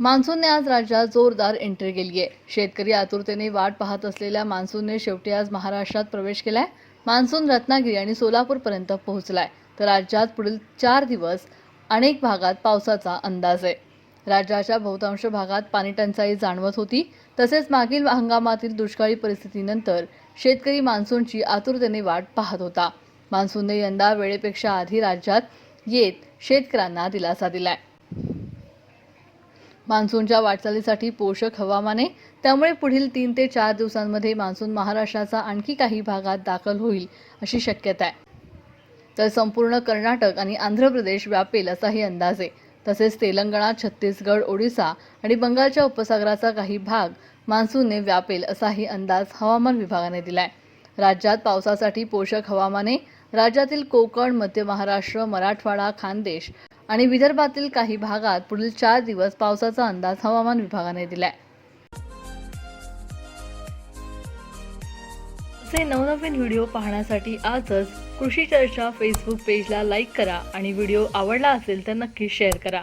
मान्सूनने आज राज्यात जोरदार एंट्री केली आहे शेतकरी आतुरतेने वाट पाहत असलेल्या मान्सूनने शेवटी आज महाराष्ट्रात प्रवेश केलाय. मान्सून रत्नागिरी आणि सोलापूरपर्यंत पोहोचलाय. तर राज्यात पुढील चार दिवस अनेक भागात पावसाचा अंदाज आहे. राज्याच्या बहुतांश भागात पाणी टंचाई जाणवत होती. तसेच मागील हंगामातील दुष्काळी परिस्थितीनंतर शेतकरी मान्सूनची आतुरतेने वाट पाहत होता. मान्सूनने यंदा वेळेपेक्षा आधी राज्यात येत शेतकऱ्यांना दिलासा दिलाय. मान्सूनच्या वाटचालीसाठी पोषक हवामाने त्यामुळे पुढील तीन ते चार दिवसांमध्ये मान्सून महाराष्ट्राचा आणखी काही भागात दाखल होईल अशी शक्यता आहे. तर संपूर्ण कर्नाटक आणि आंध्र प्रदेश व्यापेल असाही अंदाज आहे. तसेच तेलंगणा छत्तीसगड ओडिसा आणि बंगालच्या उपसागराचा काही भाग मान्सूनने व्यापेल असाही अंदाज हवामान विभागाने दिलाय. राज्यात पावसासाठी पोषक हवामाने राज्यातील कोकण मध्य महाराष्ट्र मराठवाडा खानदेश आणि विदर्भातील काही भागात पुढील चार दिवस पावसाचा अंदाज हवामान विभागाने दिलाय. असे नवनवीन व्हिडिओ पाहण्यासाठी आजच कृषी चर्चा फेसबुक पेजला लाईक करा आणि व्हिडिओ आवडला असेल तर नक्की शेअर करा.